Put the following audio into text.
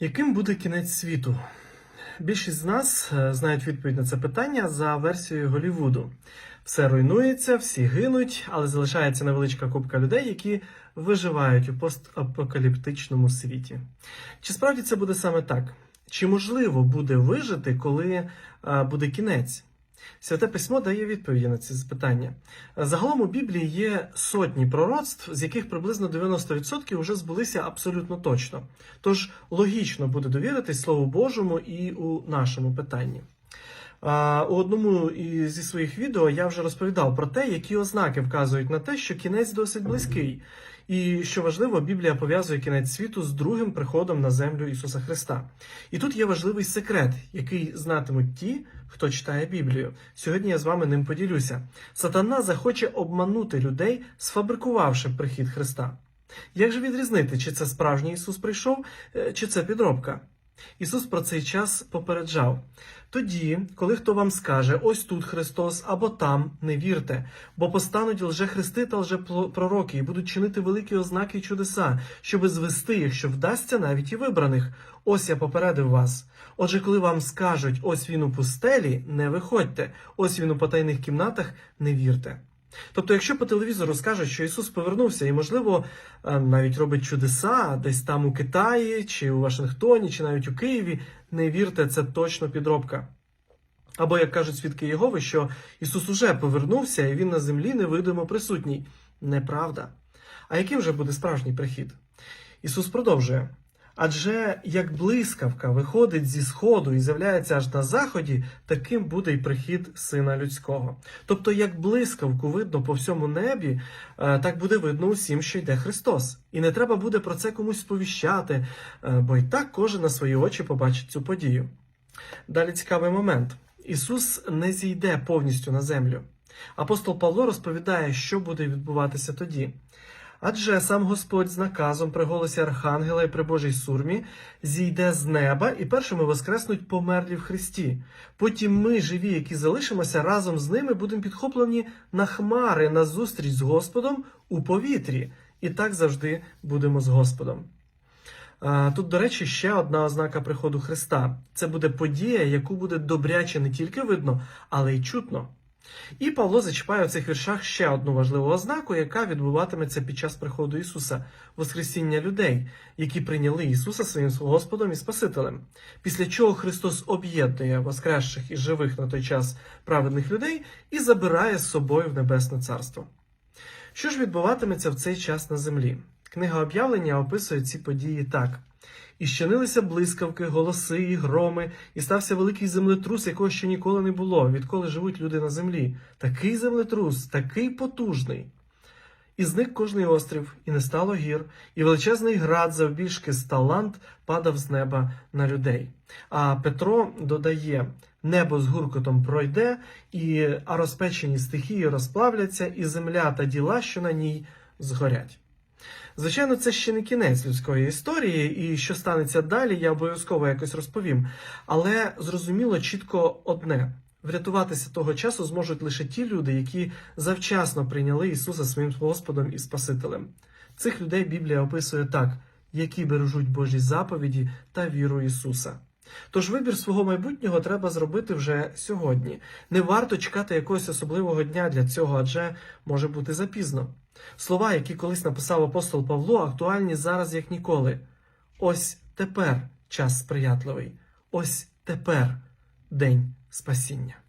Яким буде кінець світу? Більшість з нас е, знають відповідь на це питання за версією Голівуду. Все руйнується, всі гинуть, але залишається невеличка купка людей, які виживають у постапокаліптичному світі. Чи справді це буде саме так? Чи можливо буде вижити, коли е, буде кінець? Святе письмо дає відповіді на ці запитання. Загалом у Біблії є сотні пророцтв, з яких приблизно 90% вже збулися абсолютно точно. Тож логічно буде довіритись Слову Божому і у нашому питанні. У одному зі своїх відео я вже розповідав про те, які ознаки вказують на те, що кінець досить близький, і що важливо, Біблія пов'язує кінець світу з другим приходом на землю Ісуса Христа. І тут є важливий секрет, який знатимуть ті, хто читає Біблію. Сьогодні я з вами ним поділюся. Сатана захоче обманути людей, сфабрикувавши прихід Христа. Як же відрізнити, чи це справжній Ісус прийшов, е, чи це підробка? Ісус про цей час попереджав. Тоді, коли хто вам скаже, ось тут Христос або там, не вірте, бо постануть лжехристи та лжепророки і будуть чинити великі ознаки й чудеса, щоби звести, якщо вдасться навіть і вибраних. Ось я попередив вас. Отже, коли вам скажуть, ось він у пустелі, не виходьте, ось він у потайних кімнатах, не вірте. Тобто, якщо по телевізору скажуть, що Ісус повернувся і, можливо, е, навіть робить чудеса десь там у Китаї, чи у Вашингтоні, чи навіть у Києві, не вірте, це точно підробка. Або, як кажуть свідки Єгови, що Ісус уже повернувся і Він на землі невидимо присутній. Неправда. А яким же буде справжній прихід? Ісус продовжує. Адже як блискавка виходить зі сходу і з'являється аж на заході, таким буде й прихід сина людського. Тобто, як блискавку видно по всьому небі, е, так буде видно усім, що йде Христос. І не треба буде про це комусь сповіщати, е, бо й так кожен на свої очі побачить цю подію. Далі цікавий момент: Ісус не зійде повністю на землю. Апостол Павло розповідає, що буде відбуватися тоді. Адже сам Господь з наказом при голосі Архангела і при Божій сурмі зійде з неба і першими воскреснуть померлі в Христі. Потім ми, живі, які залишимося, разом з ними будемо підхоплені на хмари на зустріч з Господом у повітрі. І так завжди будемо з Господом. Тут, до речі, ще одна ознака приходу Христа. Це буде подія, яку буде добряче не тільки видно, але й чутно. І Павло зачіпає в цих віршах ще одну важливу ознаку, яка відбуватиметься під час приходу Ісуса Воскресіння людей, які прийняли Ісуса своїм Господом і Спасителем. Після чого Христос об'єднує воскресших і живих на той час праведних людей і забирає з собою в Небесне Царство. Що ж відбуватиметься в цей час на землі? Книга об'явлення описує ці події так. І щинилися блискавки, голоси і громи, і стався великий землетрус, якого ще ніколи не було, відколи живуть люди на землі. Такий землетрус, такий потужний. І зник кожний острів, і не стало гір, і величезний град завбільшки з талант падав з неба на людей. А Петро додає: небо з гуркотом пройде, і а розпечені стихії розплавляться, і земля та діла, що на ній згорять. Звичайно, це ще не кінець людської історії, і що станеться далі, я обов'язково якось розповім. Але зрозуміло чітко одне: врятуватися того часу зможуть лише ті люди, які завчасно прийняли Ісуса своїм Господом і Спасителем. Цих людей Біблія описує так, які бережуть Божі заповіді та віру Ісуса. Тож вибір свого майбутнього треба зробити вже сьогодні. Не варто чекати якогось особливого дня для цього, адже може бути запізно. Слова, які колись написав апостол Павло, актуальні зараз як ніколи. Ось тепер час сприятливий, ось тепер день спасіння.